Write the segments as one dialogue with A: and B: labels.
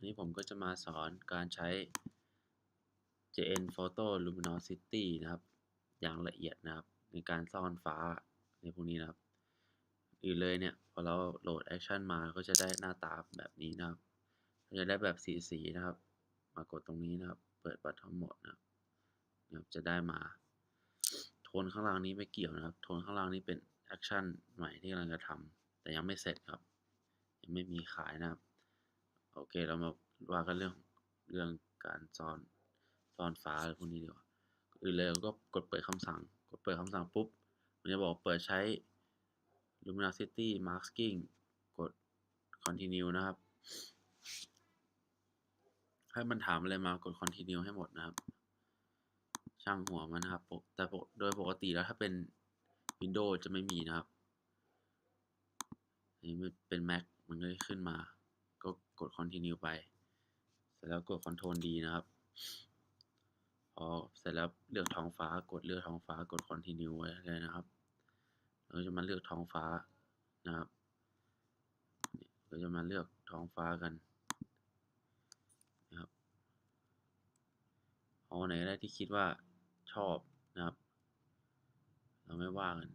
A: วันนี้ผมก็จะมาสอนการใช้ JN Photo Luminosity นะครับ อย่างละเอียดนะครับ ในการซ่อนฟ้าในพวกนี้นะครับ อื่นเลยเนี่ย พอเราโหลดแอคชั่นมาก็จะได้หน้าตาแบบนี้นะครับเราจะได้แบบสีสีนะครับ มากดตรงนี้นะครับ เปิดบัตรทั้งหมดนะครับนะครับ จะได้มา โทนข้างล่างนี้ไม่เกี่ยวนะครับ โทนข้างล่างนี้เป็นแอคชั่นใหม่ที่กำลังจะทำแต่ยังไม่เสร็จครับ ยังไม่มีขายนะครับ อเคเรามาว่ากันเรื่องเรื่องการซ่อนซ่อนฟ้าอะไรพวกนี้ดีกว่าอื่นเลยก็กดเปิดคำสั่ง กดเปิดคำสั่งปุ๊บ มันจะบอกเปิดใช้ luminosity masking กด continue นะครับ ให้มันถามอะไรมากด continue ให้หมดนะครับ ช่างหัวมันนะครับ แต่โดยปกติแล้วถ้าเป็น Windows จะไม่มีนะครับอันนี้เป็น Mac มันก็ขึ้นมา ก็กด continue ไป เสร็จแล้วกด control D นะครับ พอเสร็จแล้วเลือกท้องฟ้ากดเลือกท้องฟ้ากด continue ไว้เลยนะครับเราจะมาเลือกท้องฟ้านะครับเราจะมาเลือกท้องฟ้ากันนะครับเอาไหนก็ได้ที่คิดว่าชอบนะครับ เราไม่ว่ากัน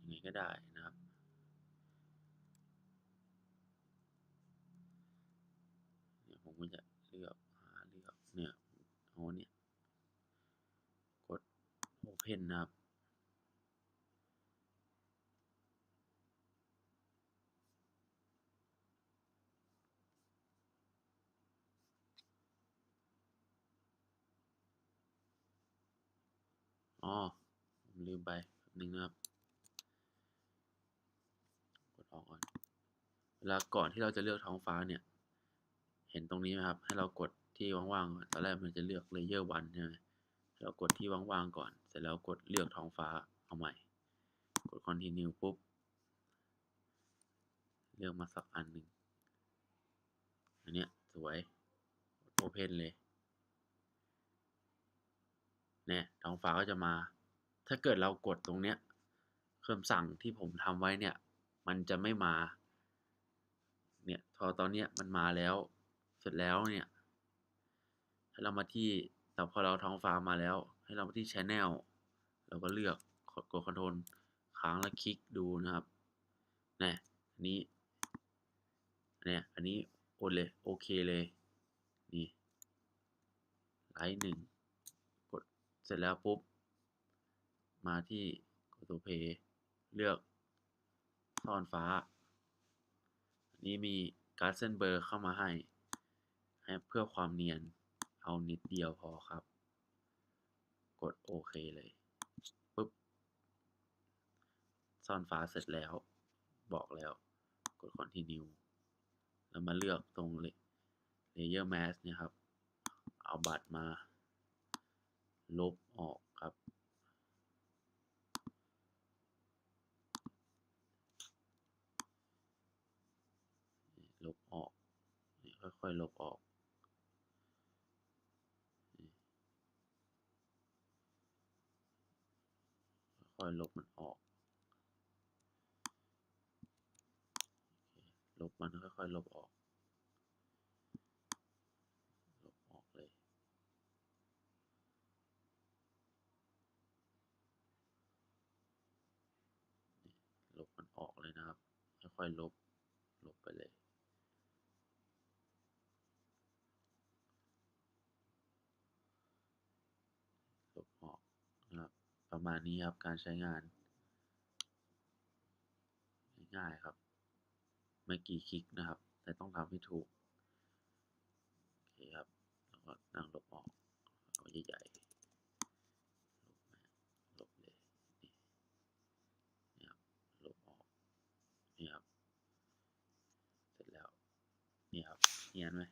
A: ยังไงก็ได้นะครับ เนี่ย ผมก็จะเลือกหาเลือกเนี่ยเอาเนี่ย กด Open นะครับอ๋อผมลืมไปหนึ่งนะครับ กดออกก่อน เวลาก่อนที่เราจะเลือกท้องฟ้าเนี่ย เห็นตรงนี้ไหมครับ ให้เรากดที่ว่างๆก่อนตอนแรกมันจะเลือกเลเยอร์วันใช่ไหมเรากดที่ว่างๆ ก่อน เสร็จแล้วกดเลือกท้องฟ้าเอาใหม่ กด continue ปุ๊บ เลือกมาสักอันหนึ่งอันเนี้ยสวยกด open เลยเนี่ยท้องฟ้าก็จะมา ถ้าเกิดเรากดตรงเนี้ยคำสั่งที่ผมทำไว้เนี่ย มันจะไม่มา เนี่ยพอตอนเนี้ยมันมาแล้ว เสร็จแล้วเนี่ย ให้เรามาที่แต่พอเราท้องฟ้ามาแล้ว ให้เรามาที่ Channel เราก็เลือกกดคอนโทรลค้างแล้วคลิกดูนะครับเนี่ยอันนี้เนี่ยอันนี้โอเลยโอเคเลยนี่ไลท์หนึ่งกดเสร็จแล้วปุ๊บ มาที่กดตัวเพย์เลือกซ่อนฟ้า อันนี้มีการ์ดเส้นเบอร์เข้ามาให้ ให้เพื่อความเนียนเอานิดเดียวพอครับ กดโอเคเลยปุ๊บซ่อนฟ้าเสร็จแล้ว บอกแล้ว กด continue แล้วมาเลือกตรง layer mask เนี่ยครับ เอาบัตรมา ลบออกครับ ลบออก ค่อยๆลบออก ค่ อยลบมันออก ลบมันค่อยๆลบออก ลบออกเลย ลบมันออกเลยนะครับ ค่อยๆลบ ลบไปเลย ลบออกนะครับ ประมาณนี้ครับการใช้งาน ง่ายๆครับ ไม่กี่คลิกนะครับ แต่ต้องทำให้ถูก โอเคครับ แล้วก็นั่งลบออก เอาใหญ่ๆลบมาลบเลยนี่นครับลบออกนี่ครับ เสร็จแล้ว นี่ครับเนียนไหม